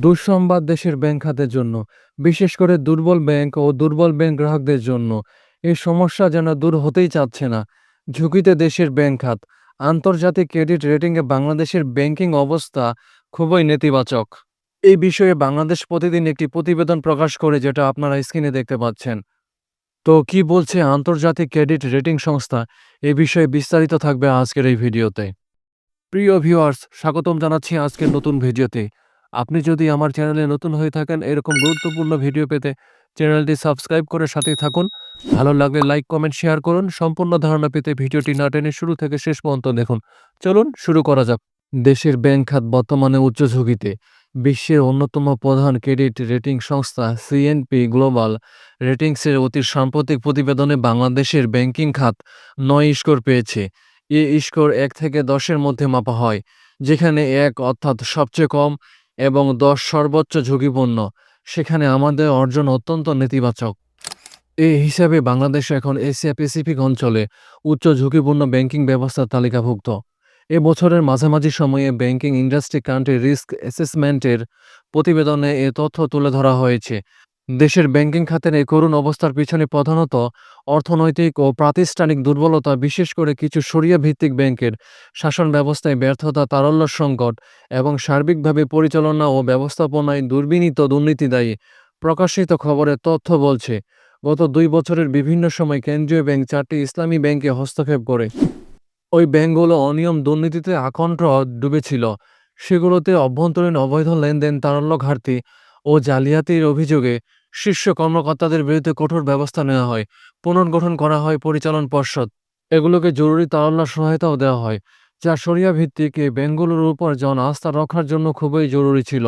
দুঃসংবাদ দেশের ব্যাংক খাতের জন্য, বিশেষ করে দুর্বল ব্যাংক ও দুর্বল ব্যাংক গ্রাহকদের জন্য। এই সমস্যা যেন দূর হতেই চাচ্ছে না। ঝুঁকিতে দেশের ব্যাংক খাত। আন্তর্জাতিক ক্রেডিট রেটিংয়ে বাংলাদেশের ব্যাংকিং অবস্থা খুবই নেতিবাচক। এই বিষয়ে বাংলাদেশ প্রতিদিন একটি প্রতিবেদন প্রকাশ করে যেটা আপনারা স্ক্রিনে দেখতে পাচ্ছেন। তো কি বলছে আন্তর্জাতিক ক্রেডিট রেটিং সংস্থা? এই বিষয়ে বিস্তারিত থাকবে আজকের এই ভিডিওতে। প্রিয় ভিউয়ার্স, স্বাগতম জানাচ্ছি আজকের নতুন ভিডিওতে। আপনি যদি আমার চ্যানেলে নতুন হয়ে থাকেন এরকম গুরুত্বপূর্ণ ভিডিও পেতে চ্যানেলটি সাবস্ক্রাইব করে সাথেই থাকুন। ভালো লাগলে লাইক, কমেন্ট, শেয়ার করুন। সম্পূর্ণ ধারণা পেতে ভিডিওটি না টেনে শুরু থেকে শেষ পর্যন্ত দেখুন। চলুন শুরু করা যাক। দেশের ব্যাংক খাত বর্তমানে উচ্চ ঝুঁকিতে বিশ্বের অন্যতম প্রধান ক্রেডিট রেটিং সংস্থা সিএনপি গ্লোবাল রেটিংসের অতি সাম্প্রতিক প্রতিবেদনে বাংলাদেশের ব্যাংকিং খাত নয় স্কোর পেয়েছে। এ স্কোর এক থেকে দশের মধ্যে মাপা হয়, যেখানে এক অর্থাৎ সবচেয়ে কম এবং দশ সর্বোচ্চ ঝুঁকিপূর্ণ। সেখানে আমাদের অর্জন অত্যন্ত নেতিবাচক। এই হিসাবে বাংলাদেশ এখন এশিয়া প্যাসিফিক অঞ্চলে উচ্চ ঝুঁকিপূর্ণ ব্যাংকিং ব্যবস্থার তালিকাভুক্ত। এ বছরের মাঝামাঝি সময়ে ব্যাংকিং ইন্ডাস্ট্রি কান্ট্রি রিস্ক অ্যাসেসমেন্টের প্রতিবেদনে এ তথ্য তুলে ধরা হয়েছে। দেশের ব্যাংকিং খাতের এই করুণ অবস্থার পিছনে প্রধানত অর্থনৈতিক ও প্রাতিষ্ঠানিক দুর্বলতা, বিশেষ করে কিছু সরিয়া ভিত্তিক ব্যাংকের শাসন ব্যবস্থায় ব্যর্থতা, তারল্য সংকট এবং সার্বিকভাবে পরিচালনা ও ব্যবস্থাপনায় দুর্বিনীত দুর্নীতি দায়ী প্রকাশিত খবরের তথ্য বলছে, গত দুই বছরের বিভিন্ন সময় কেন্দ্রীয় ব্যাংক চারটি ইসলামী ব্যাংকে হস্তক্ষেপ করে। ওই ব্যাংকগুলো অনিয়ম দুর্নীতিতে আকণ্ঠ ডুবেছিল। সেগুলোতে অভ্যন্তরীণ অবৈধ লেনদেন, তারল্য ঘাটতি ও জালিয়াতির অভিযোগে শীর্ষ কর্মকর্তাদের বিরুদ্ধে কঠোর ব্যবস্থা নেওয়া হয়, পুনর্গঠন করা হয় পরিচালন পর্ষদ। এগুলোকে জরুরি তারল্য সহায়তাও দেওয়া হয়, যা সরিয়া ভিত্তিক এই ব্যাংকগুলোর উপর জন আস্থা রক্ষার জন্য খুবই জরুরি ছিল।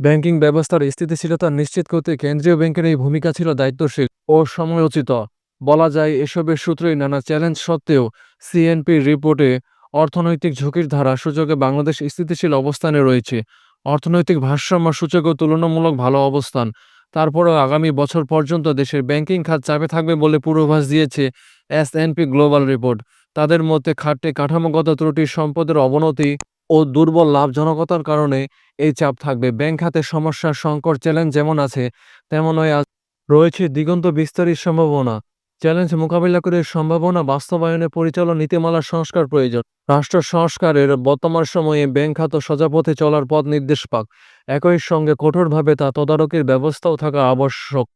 ব্যাংকিং ব্যবস্থার স্থিতিশীলতা নিশ্চিত করতে কেন্দ্রীয় ব্যাংকের এই ভূমিকা ছিল দায়িত্বশীল ও সময়োচিত বলা যায়, এসবের সূত্রেই নানা চ্যালেঞ্জ সত্ত্বেও সিএনপির রিপোর্টে অর্থনৈতিক ঝুঁকির ধারা সূচকে বাংলাদেশ স্থিতিশীল অবস্থানে রয়েছে। অর্থনৈতিক ভারসাম্য সূচকেও তুলনামূলক ভালো অবস্থান। তারপরেও আগামী বছর পর্যন্ত দেশের ব্যাংকিং খাত চাপে থাকবে বলে পূর্বাভাস দিয়েছে এসএনপি গ্লোবাল রিপোর্ট তাদের মধ্যে খাটে কাঠামোগত ত্রুটি, সম্পদের অবনতি ও দুর্বল লাভজনকতার কারণে এই চাপ থাকবে। ব্যাংক খাতের সমস্যার সংকট, চ্যালেঞ্জ যেমন আছে, তেমনই রয়েছে দিগন্ত বিস্তারের সম্ভাবনা। চ্যালেঞ্জ মোকাবিলা করে সম্ভাবনা বাস্তবায়নে পরিচালন নীতিমালার সংস্কার প্রয়োজন। রাষ্ট্র সংস্কারের বর্তমান সময়ে ব্যাংক খাত সজাপথে চলার পথ নির্দেশ পাক। একই সঙ্গে কঠোরভাবে তা তদারকির ব্যবস্থাও থাকা আবশ্যক।